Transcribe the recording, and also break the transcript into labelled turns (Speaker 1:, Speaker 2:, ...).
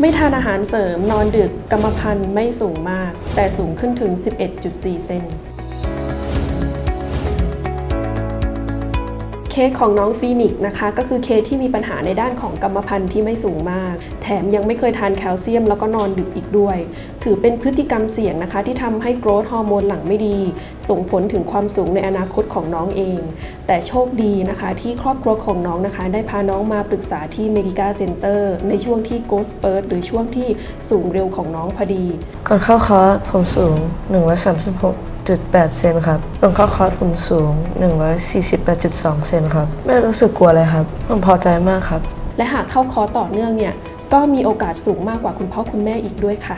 Speaker 1: ไม่ทานอาหารเสริมนอนดึกกรรมพันธุ์ไม่สูงมาก แต่สูงขึ้นถึง 11.4 เซน เคสของน้องฟีนิกซ์นะคะก็คือเคสที่มีปัญหาในด้านของกรรมพันธุ์ที่ไม่สูงมาก แถมยังไม่เคยทานแคลเซียมแล้วก็นอนดึกอีกด้วย ถือเป็นพฤติกรรมเสี่ยงนะคะ ที่ทำให้โกรทฮอร์โมนหลังไม่ดี ส่งผลถึงความสูงในอนาคตของน้องเอง แต่โชคดีนะคะ ที่ครอบครัวของน้องนะคะ ได้พาน้องมาปรึกษาที่ Medica Center ในช่วงที่ Go Spurt หรือช่วงที่สูงเร็วของน้องพอดี
Speaker 2: ก่อนเข้าคอร์สผมสูง 1.8 เซนครับหลวงเข้าคอร์สผมสูง 148.2 เซนครับ ไม่รู้สึกกลัวเลยครับ ผมพอใจมากครับ
Speaker 1: และหากเข้าคอร์สต่อเนื่องเนี่ย ก็มีโอกาสสูงมากกว่าคุณพ่อคุณแม่อีกด้วยค่ะ